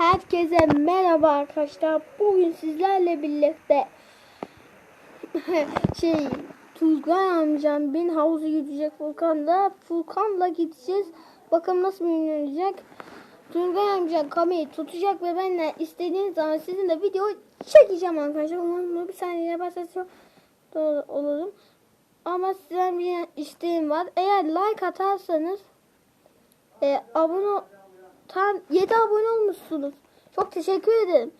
Herkese merhaba arkadaşlar. Bugün sizlerle birlikte şey Tuzgay amcam bin havuzu gidecek Furkan'da. Furkan'la gideceğiz. Bakalım nasıl oynayacak. Tuzgay amcam kamerayı tutacak ve benimle istediğiniz zaman sizinle video çekeceğim arkadaşlar. Umarım bir saniye yaparsanız doğru olurum. Ama sizden bir isteğim var. Eğer like atarsanız e, abone tam 7 abone olmuşsunuz. Çok teşekkür ederim.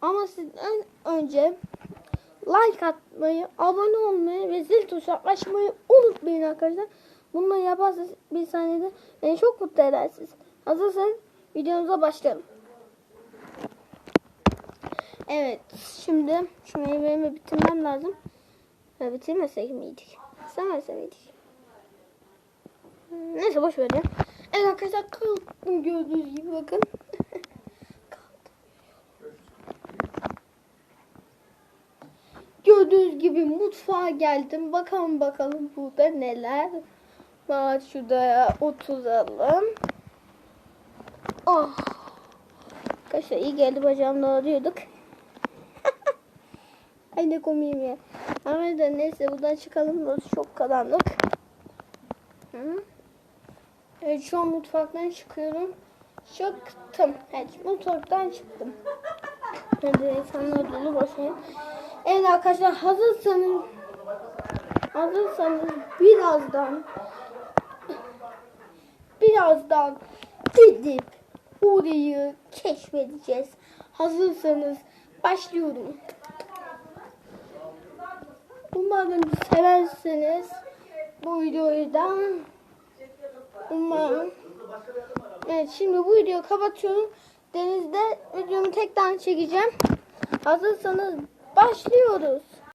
Ama sizden önce like atmayı, abone olmayı ve zil tuşuna açmayı unutmayın arkadaşlar. Bunları yaparsanız bir saniyede beni çok mutlu edersiniz. Hazırsanız videomuza başlayalım. Evet, şimdi şu meyvemi bitirmem lazım. Ya bitirmesek miydik? İstemese miydik? Neyse boş ver ya. Evet arkadaşlar kalktım gördüğünüz gibi bakın. Gördüğünüz gibi mutfağa geldim. Bakalım bakalım burada neler var. Şurada oturalım. Oh. Arkadaşlar iyi geldi bacağımla arıyorduk. Ay ne komiyim ya. Ama da neyse buradan çıkalım. Burası çok karanlık. Hı? Evet şu an mutfaktan çıkıyorum. Çıktım. Evet mutfaktan çıktım. Hadi insanlar dolu boşayın. Evet arkadaşlar hazırsanız hazırsanız birazdan birazdan gidip orayı keşfedeceğiz. Hazırsanız başlıyorum. Umarım seversiniz bu videoyu da. Umarım. Evet şimdi bu videoyu kapatıyorum. Denizde videomu tekrar çekeceğim. Hazırsanız başlıyoruz.